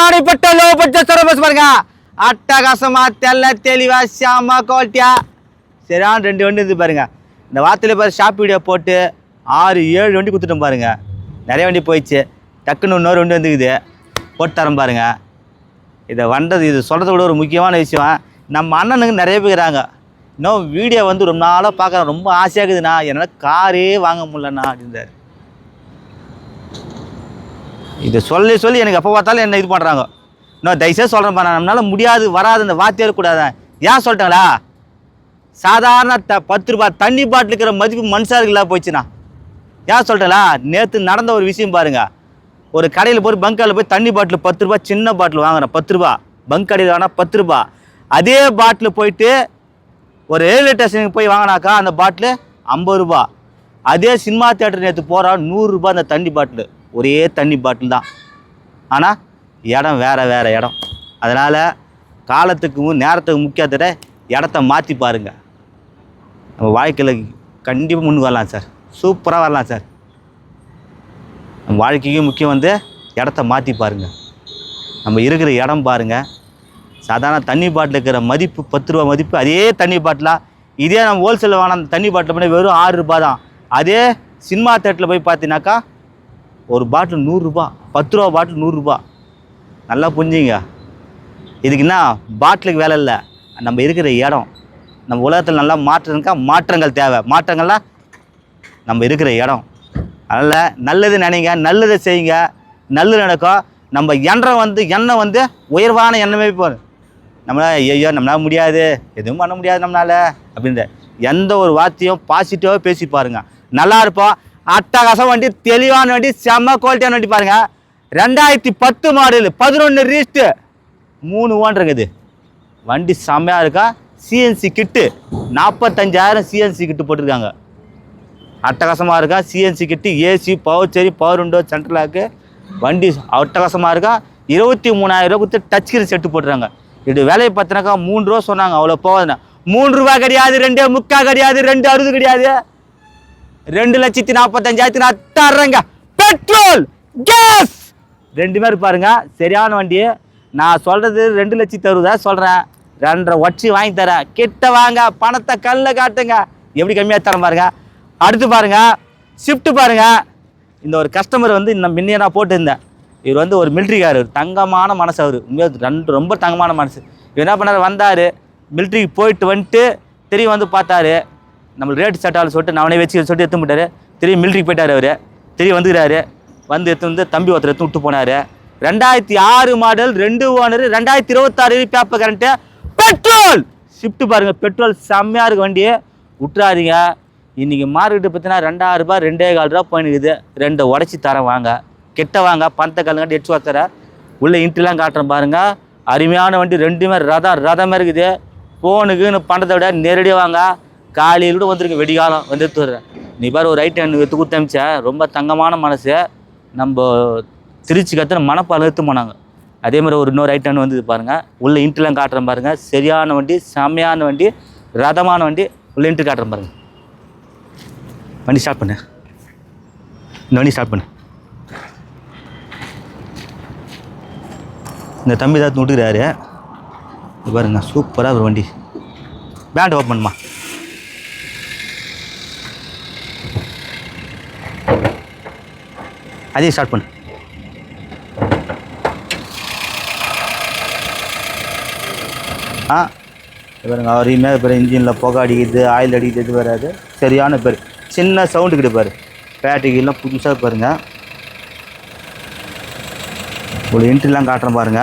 ராணிப்பட்ட low budget bus பாருங்க அட்டகாசமா தெல்ல தெளிவா சாமா குவாலிட்டியா சரியான ரெண்டு வண்டி இருந்து பாருங்க. இந்த வார்த்தையில் பாரு ஷாப் வீடியோ போட்டு ஆறு ஏழு வண்டி கொடுத்துட்டோம் பாருங்க. நிறைய வண்டி போயிடுச்சு. டக்குன்னு இன்னொரு வண்டி வந்துக்குது. போட்டு தரோம் பாருங்க. இதை வந்தது இது சொல்கிறது கூட ஒரு முக்கியமான விஷயம். நம்ம அண்ணனுக்கு நிறைய பேர் இருக்கிறாங்க. இன்னும் வீடியோ வந்து ரொம்ப நாளாக பார்க்குறேன் ரொம்ப ஆசையாக இருக்குதுண்ணா. என்னால் காரே வாங்க முடிலண்ணா அப்படின்றாரு. இதை சொல்லி சொல்லி எனக்கு எப்போ பார்த்தாலும் என்ன இது பண்ணுறாங்க இன்னும் தயவுசெய்து சொல்கிறேன் நான் நம்மளால முடியாது வராது அந்த வார்த்தையே கூடாது ஏன் சொல்லிட்டாங்களா? சாதாரண த பத்து ரூபாய் தண்ணி பாட்டில் இருக்கிற மதிப்பு மனுஷாருக்கு இல்லாம போச்சுண்ணா ஏன் சொல்லிட்டேங்களா? நேற்று நடந்த ஒரு விஷயம் பாருங்க. ஒரு கடையில் போய் பங்க் கடையில் போய் தண்ணி பாட்டில் பத்து ரூபாய் சின்ன பாட்டில் வாங்குறேன். பத்து ரூபா பங்க் கடையில் வாங்கினா பத்து ரூபா அதே பாட்டில் போயிட்டு ஒரு ரயில்வே ஸ்டேஷனுக்கு போய் வாங்கினாக்கா அந்த பாட்டில் ஐம்பது ரூபா அதே சினிமா தேட்டர் நேற்று போகிறான் நூறுரூபா அந்த தண்ணி பாட்டில். ஒரே தண்ணி பாட்டில் தான். ஆனால் இடம் வேறு வேறு இடம். அதனால் காலத்துக்கும் நேரத்துக்கு முக்கியத்தோட இடத்த மாற்றி பாருங்கள் நம்ம வாழ்க்கையில் கண்டிப்பாக முன் வரலாம் சார். சூப்பராக வரலாம் சார். நம்ம வாழ்க்கைக்கு முக்கியம் வந்து இடத்த மாற்றி பாருங்கள் நம்ம இருக்கிற இடம் பாருங்கள் சாதாரண தண்ணி பாட்டில் இருக்கிற மதிப்பு பத்து ரூபா மதிப்பு அதே தண்ணி பாட்டிலாக இதே நம்ம ஹோல்சேலில் வாங்கின அந்த தண்ணி பாட்டில் பண்ணி வெறும் ஆறு ரூபா தான். அதே சினிமா தேட்டரில் போய் பார்த்தீங்கன்னாக்கா ஒரு பாட்டில் நூறுரூபா பத்து ரூபா பாட்டில் நூறுரூபா. நல்லா புரிஞ்சுங்க. இதுக்கு என்ன பாட்டிலுக்கு வேலை இல்லை. நம்ம இருக்கிற இடம் நம்ம உலகத்தில் நல்லா மாற்றம்க்கா மாற்றங்கள் தேவை. மாற்றங்கள்லாம் நம்ம இருக்கிற இடம். அதனால் நல்லது நினைங்க நல்லதை செய்யுங்க. நல்லது நடக்கும். நம்ம எண்ணம் வந்து எண்ணம் வந்து உயர்வான எண்ணமே போகும் நம்மளால் ஐயோ நம்மளால முடியாது. எதுவும் பண்ண முடியாது நம்மளால. அப்படின்ற எந்த ஒரு வார்த்தையும் பாசிட்டிவாக பேசி பாருங்கள் நல்லா இருப்போம். அட்டகாசம் வண்டி தெளிவான வண்டி செம்ம குவாலிட்டியான வண்டி பாருங்க. ரெண்டாயிரத்தி பத்து மாடல் பதினொன்று ரீஸ்ட்டு மூணு ஓன் இருக்குது. வண்டி செம்மையாக இருக்கா? சிஎன்சி கிட்டு நாற்பத்தஞ்சாயிரம் சிஎன்சி கிட்டு போட்டிருக்காங்க. அட்டகாசமாக இருக்கா? சிஎன்சி கிட்டு ஏசி பவர் சரி பவர் விண்டோ சென்ட்ரல் லாக்கு வண்டி அட்டகாசமாக இருக்கா? இருபத்தி மூணாயிரம் ரூபா கொடுத்து டச் ஸ்கிரீன் செட்டு போட்டுறாங்க இது விலையை பார்த்தினாக்கா மூணு ரூபா சொன்னாங்க அவ்வளோ போகாதுண்ணா மூணு ரூபா கிடையாது ரெண்டே முக்கா கிடையாது ரெண்டு அறுபது கிடையாது. ரெண்டு லட்சத்தி நாற்பத்தஞ்சாயிரத்தி நான் தர்றேங்க. Petrol gas. ரெண்டுமே பாருங்க சரியான வண்டி. நான் சொல்றது ரெண்டு லட்சத்தி அறுபதா சொல்றேன். ரெண்டரை ஒட்சி வாங்கி தரேன். கிட்ட வாங்க. பணத்தை கல்ல காட்டுங்க. எப்படி கம்மியாக தரேன் பாருங்க. அடுத்து பாருங்க. ஷிஃப்ட் பாருங்க. இந்த ஒரு கஸ்டமர் வந்து இன்னும் முன்னே நான் போட்டிருந்தேன். இவர் வந்து ஒரு மிலிட்ரிக்கார் தங்கமான மனசு அவர். உண்மையாக ரெண்டு ரொம்ப தங்கமான மனசு. இவர் என்ன பண்ணார்? வந்தார். மிலிட்ரிக்கு போயிட்டு வந்துட்டு திரும்பி வந்து பார்த்தாரு. நம்ம ரேட் சட்டாலும் சொல்லிட்டு நான் அவனே வச்சு சொல்லிட்டு எடுத்து போட்டாரு திரும்பி மிலிட்ரிக்கு போயிட்டார் அவர். திரும்பி வந்துக்கிறாரு. வந்து எடுத்து வந்து தம்பி ஒருத்தர் எடுத்து விட்டு போனார். ரெண்டாயிரத்தி ஆறு மாடல் ரெண்டு ஓனர் ரெண்டாயிரத்தி இருபத்தாறு பேப்பர் கரண்ட்டு பெட்ரோல் ஷிஃப்ட் பாருங்க பெட்ரோல் செம்மையாக இருக்க வண்டியை விட்டுறாதீங்க இன்றைக்கி மார்க்கெட்டு பார்த்தீங்கன்னா ரெண்டாயிரம் ரூபாய் ரெண்டே கால் ரூபா போயினுக்குது ரெண்டை உடச்சி தரேன் வாங்க. கெட்ட வாங்க பணத்தை கல்லுங்காட்டி எச்சு வத்தர உள்ளே இன்ட்ரெலாம் காட்டுறேன் பாருங்கள் அருமையான வண்டி ரெண்டுமே ரதம் ரதமாக இருக்குது. ஃபோனுக்குன்னு பணத்தை விட நேரடியாக வாங்க. காலையில் கூட வந்துருக்கு வெடிகாலம் வந்து எடுத்து வர்றேன் நீ பாரு ஒரு ரைட் ஹேண்ட் எடுத்து கொடுத்து ரொம்ப தங்கமான மனசு. நம்ம திருச்சி கத்துற மனப்பாலம் எடுத்து போனாங்க. அதே மாதிரி ஒரு இன்னொரு ரைட் ஹேண்ட் வந்து பாருங்க. உள்ள இன்ட்ரெலாம் காட்டுறேன் பாருங்க. சரியான வண்டி செம்மையான வண்டி ரதமான வண்டி உள்ள இன்ட்ரு காட்டுறேன் பாருங்க. வண்டி ஸ்டார்ட் பண்ணு. இந்த வண்டி ஸ்டார்ட் பண்ணு. இந்த தம்பி தான் விட்டுக்கிறாரு பாருங்க சூப்பராக ஒரு வண்டி. பேண்ட் ஓப்பன் அதையும் ஸ்டார்ட் பண்ணு. ஆ. பாருங்க அவரையுமே பேர் இன்ஜினில் புகை அடிக்குது ஆயில் அடிக்குது இது வராது சரியான பேர். சின்ன சவுண்டு கிட்ட பேட்டரிக்கெல்லாம் புதுசாக பாருங்க. ஒரு என்ட்ரிலாம் காட்டுறேன் பாருங்க.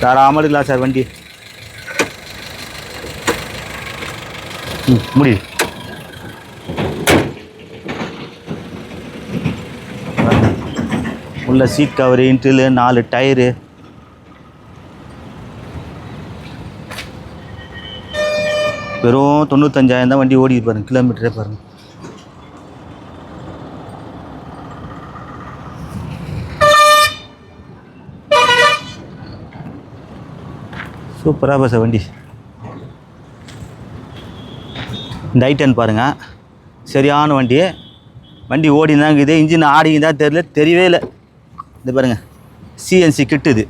தாராமல் இருக்கலாம் சார் வண்டி. ம் முடியுது. உள்ள சீட் கவரு இன்ட்ரில் நாலு டயரு வெறும் தொண்ணூத்தஞ்சாயிரம் தான் வண்டி ஓடி பாருங்க கிலோமீட்டரே பாருங்க. சூப்பராக பஸ் வண்டி. இந்த ஐட்டன் பாருங்கள் சரியான வண்டி. வண்டி ஓடினாங்க இது. இன்ஜின் ஆடிங்க தான் தெரியல தெரியவே இல்லை. இது பாருங்க. சிஎன்சி கிட்டு இது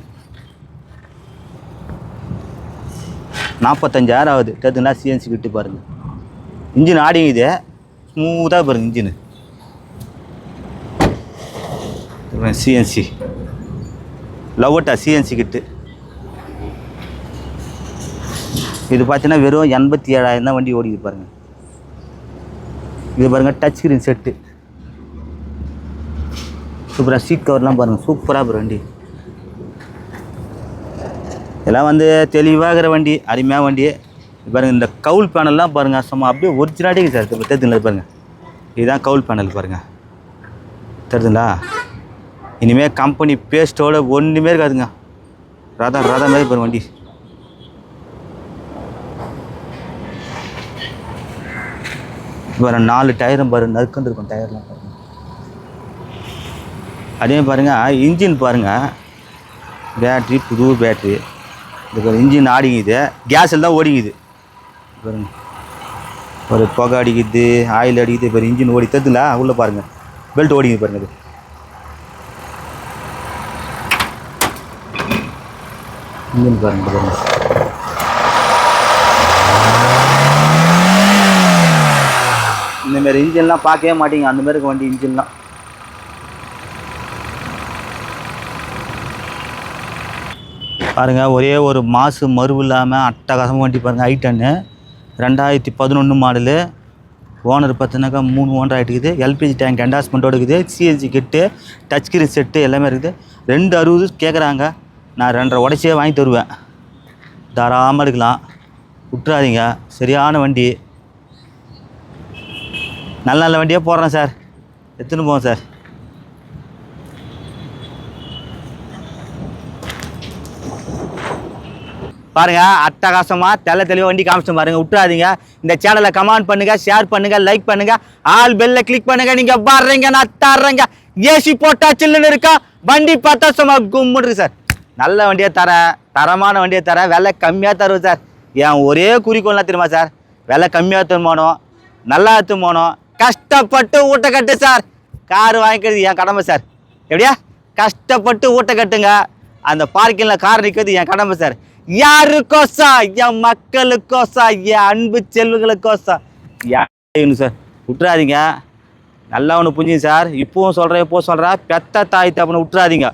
நாற்பத்தஞ்சாயிரம் ஆகுது. கேட்டுங்களா சிஎன்சி கிட்டு பாருங்கள் இன்ஜின் ஆடிங்குது ஸ்மூத்தாக பாருங்க engine. CNG Lovato CNG kit. இது பார்த்தீங்கன்னா வெறும் எண்பத்தி ஏழாயிரம் தான் வண்டி ஓடிக்கு பாருங்கள் இது பாருங்கள் டச் ஸ்க்ரீன் செட்டு சூப்பராக சீட் கவர்லாம் பாருங்கள் சூப்பராக போகிற வண்டி. இதெல்லாம் வந்து தெளிவாகிற வண்டி அருமையாக வண்டி. பாருங்கள் இந்த கவுல் பேனல்லாம் பாருங்கள் சும்மா அப்படியே ஒரிஜினாலிட்டி சார் இப்போ பாருங்கள் இதுதான் கவுல் பேனல் பாருங்கள் தெரியுதுங்களா? இனிமேல் கம்பெனி பேஸ்ட்டோட ஒன்றுமே இருக்காதுங்க. ராதா ராதா மாதிரி பாருங்க வண்டி. இப்போ நாலு டயரும் பாரு நறுக்குன்னு இருக்கும் டயர்லாம் பாருங்க அதே பாருங்கள் இன்ஜின் பாருங்கள் பேட்ரி புது பேட்ரி இது இன்ஜின் ஆடிங்குது கேஸில் தான் ஓடிங்குது பாருங்க. ஒரு புகை அடிக்குது ஆயில் அடிக்குது இப்போ இன்ஜின் ஓடி தத்துல உள்ளே பாருங்கள் பெல்ட் ஓடிங்குது பாருங்கள் இது. இன்ஜின் பாருங்கள் பாருங்கள் இந்தமாரி இன்ஜின்லாம் பார்க்கவே மாட்டீங்க. அந்தமாரி இருக்க வண்டி இன்ஜின்லாம் பாருங்கள் ஒரே ஒரு மாசு மறுவு இல்லாமல் அட்டகாசமாக வண்டி பாருங்க டன்னு ரெண்டாயிரத்தி பதினொன்று மாடலு. ஓனர் பார்த்தினாக்கா மூணு ஓனர் ஆகிட்டுக்குது எல்பிஜி டேங்க் என்டாஸ்மெண்ட்டோட இருக்குது. சிஎன்ஜி கிட்டு டச் கிரி செட்டு எல்லாமே இருக்குது. ரெண்டு அறுபது கேட்குறாங்க நான் ரெண்டரை உடச்சியே வாங்கி தருவேன். தாராளமாக எடுக்கலாம். விட்டுறாதீங்க. சரியான வண்டி. நல்ல நல்ல வண்டியாக போடுறேன் சார். எடுத்துன்னு போவோம் சார். பாருங்க அட்டகாசமா தெள்ள தெளிவாக வண்டி காமிச்சு பாருங்க. விட்டுறாதீங்க. இந்த சேனலை கமெண்ட் பண்ணுங்க ஷேர் பண்ணுங்க லைக் பண்ணுங்க. ஆல் பெல்ல கிளிக் பண்ணுங்க நீங்க வர்றீங்க நான் தர்றேங்க. ஏசி போட்டா சில்லுன்னு இருக்கா? வண்டி பார்த்தா சும்மா கும்முடு சார் நல்ல வண்டியை தரேன் தரமான வண்டியை தரேன் விலை கம்மியாக தருவேன் சார் என் ஒரே குறிக்கோள்லாம் தெரியுமா சார் விலை கம்மியாக எடுத்துன்னு போகணும் நல்லா எடுத்துன்னு போகணும் கஷ்டப்பட்டு ஊட்ட கட்டு சார் கார் வாங்கிக்கிறது என் கடமை சார் எப்படியா? கஷ்டப்பட்டு ஊட்ட கட்டுங்க. அந்த பார்க்கிங்கில் கார் நிற்கிறது என் கடமை சார் யாருக்கோசா? என் மக்களுக்கோசா? என் அன்பு செல்வங்களுக்கோசா? யாரு சார் விட்டுறாதீங்க நல்லா ஒன்று புரிஞ்சுங்க சார். இப்போவும் சொல்கிறேன் இப்போ சொல்கிறேன் பெத்த தாய் தப்புன்னு விட்டுறாதீங்க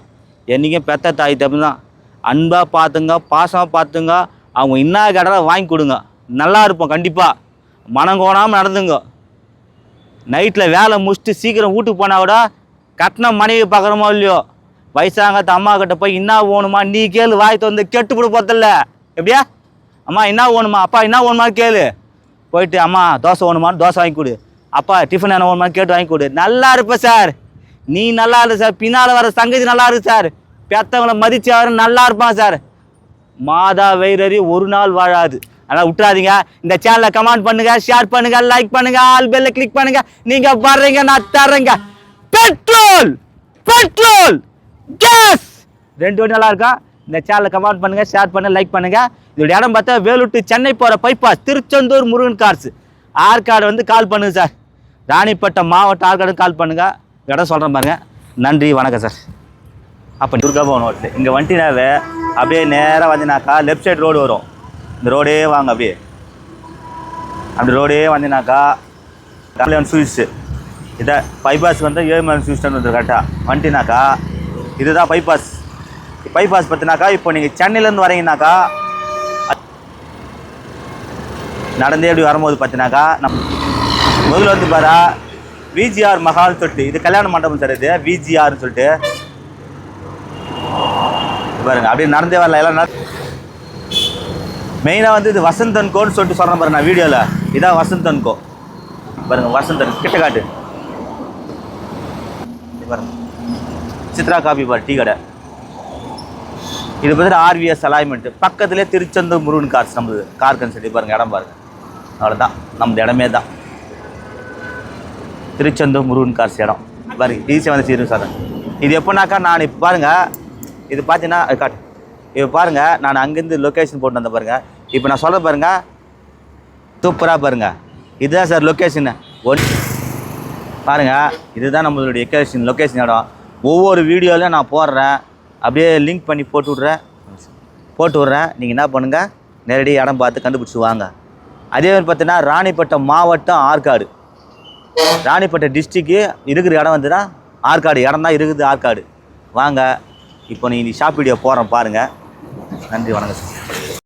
என்றைக்கும் பெத்த தாய் தப்பு தான் அன்பாக பார்த்துங்க பாசமாக பார்த்துங்க அவங்க இன்னா கேட்டாலும் வாங்கி கொடுங்க. நல்லா இருப்போம் கண்டிப்பாக மனம் கோணாமல் நடந்துங்க. நைட்டில் வேலை முடிச்சுட்டு சீக்கிரம் வீட்டுக்கு போனால் கூட கட்டின மனைவி பார்க்குறோமோ இல்லையோ? வயசாங்கத்த அம்மா கிட்ட போய் என்ன ஓணுமா? நீ கேளு வாய் வந்து கெட்டு போட போத்தல எப்படியா? அம்மா என்ன வேணுமா அப்பா என்ன ஓணுமா? கேளு. போயிட்டு அம்மா தோசை வேணுமான்னு தோசை வாங்கி கொடு. அப்பா டிஃபன் என்ன வேணுமா கேட்டு வாங்கி கொடு. நல்லா இருப்ப சார். நீ நல்லா இரு சார். பின்னால் வர சங்கதி நல்லா இருக்கு சார். பெத்தவங்களை மதிச்சு நல்லா இருப்பான் சார். மாதா வைரறி ஒரு நாள் வாழாது. அதனால் விட்டுறாதீங்க இந்த சேனலை கமெண்ட் பண்ணுங்க ஷேர் பண்ணுங்க லைக் பண்ணுங்க ஆல் பெல்ல கிளிக் பண்ணுங்க. நீங்க வர்றீங்க நான் தர்றேங்க. பெட்ரோல் பெட்ரோல் கேஸ் ரெண்டு வண்டி நல்லா இருக்கா இந்த சேனலை கமெண்ட் பண்ணுங்கள் ஷேர் பண்ணுங்கள் லைக் பண்ணுங்கள் இதோட இடம் பார்த்தா வேலூட்டு சென்னை போகிற பைபாஸ் திருச்செந்தூர் முருகன் கார்ஸ் ஆற்காடு வந்து கால் பண்ணுங்க சார் ராணிப்பட்டம் மாவட்டம் ஆற்காடு கால் பண்ணுங்கள் இடம் சொல்கிறேன் பாருங்கள் நன்றி வணக்கம் சார் அப்போ துர்காபவன் ரோட்டில் இங்கே வண்டினாவே அப்படியே நேராக வந்தினாக்கா லெஃப்ட் சைடு ரோடு வரும். இந்த ரோடே வாங்க அப்படியே. அப்படி ரோடே வந்தினாக்கா கம்ப்ளைண்ட் ஸ்வீட்ஸு இதை பைபாஸ் வந்து ஏழுமலை ஸ்வீட்ஸ்னு வந்து கரெக்டாக வந்துட்டினாக்கா இதுதான் பைபாஸ் பைபாஸ் பார்த்தினாக்கா இப்போ நீங்கள் சென்னையிலேருந்து வரீங்கனாக்கா நடந்தே அப்படி வரும்போது பார்த்தினாக்கா நம் முதல்ல வந்து பாரா விஜிஆர் மஹால் சொல்லிட்டு இது கல்யாண மண்டபம் சார் இது விஜிஆர்னு சொல்லிட்டு. பாருங்க அப்படியே நடந்தே வரல எல்லாம் மெயினாக வந்து இது வசந்தன் கோன்னு சொல்லிட்டு சொல்கிறேன் பாருங்க நான் வீடியோவில் இதான் வசந்தன் கோ. பாருங்க வசந்தன் கிட்ட காட்டு பாருங்க. சித்ரா காபி பார் டீ கடை. இது பார்த்தீங்கன்னா ஆர்விஎஸ் அலாய்மெண்ட் பக்கத்துலேயே திருச்செந்தூர் முருகன் கார்ஸ் நம்மளுது கார் கன்சல்டி பாருங்கள் இடம் பாருங்கள் அவ்வளோதான் நம்ம இடமே தான். திருச்செந்தூர் முருகன் கார்ஸ் இடம். பாருங்க டிசி வந்து சீரும் சார். இது எப்போனாக்கா நான் இப்போ பாருங்கள் இது பார்த்தீங்கன்னா அது காட்டு. இப்போ பாருங்கள் நான் அங்கேருந்து லொக்கேஷன் போட்டு வந்தேன் பாருங்கள் இப்போ நான் சொல்ல பாருங்கள் சூப்பராக பாருங்கள் இதுதான் சார் லொக்கேஷன் ஒன் பாருங்கள் இதுதான் நம்மளுடைய லொக்கேஷன் லொக்கேஷன் இடம். ஒவ்வொரு வீடியோலையும் நான் போடுறேன். அப்படியே லிங்க் பண்ணி போட்டு விட்றேன். போட்டு விட்றேன். நீங்கள் என்ன பண்ணுங்கள் நேரடியாக இடம் பார்த்து கண்டுபிடிச்சி வாங்க. அதே மாதிரி பார்த்தீங்கன்னா ராணிப்பட்டம் மாவட்டம் ஆற்காடு. ராணிப்பட்டம் டிஸ்ட்ரிக்கு இருக்கிற இடம் வந்துன்னா ஆற்காடு. இடம் தான் இருக்குது ஆற்காடு. வாங்க. இப்போ நீங்கள் ஷாப் வீடியோ போகிறேன் பாருங்கள் நன்றி வணக்கம் சார்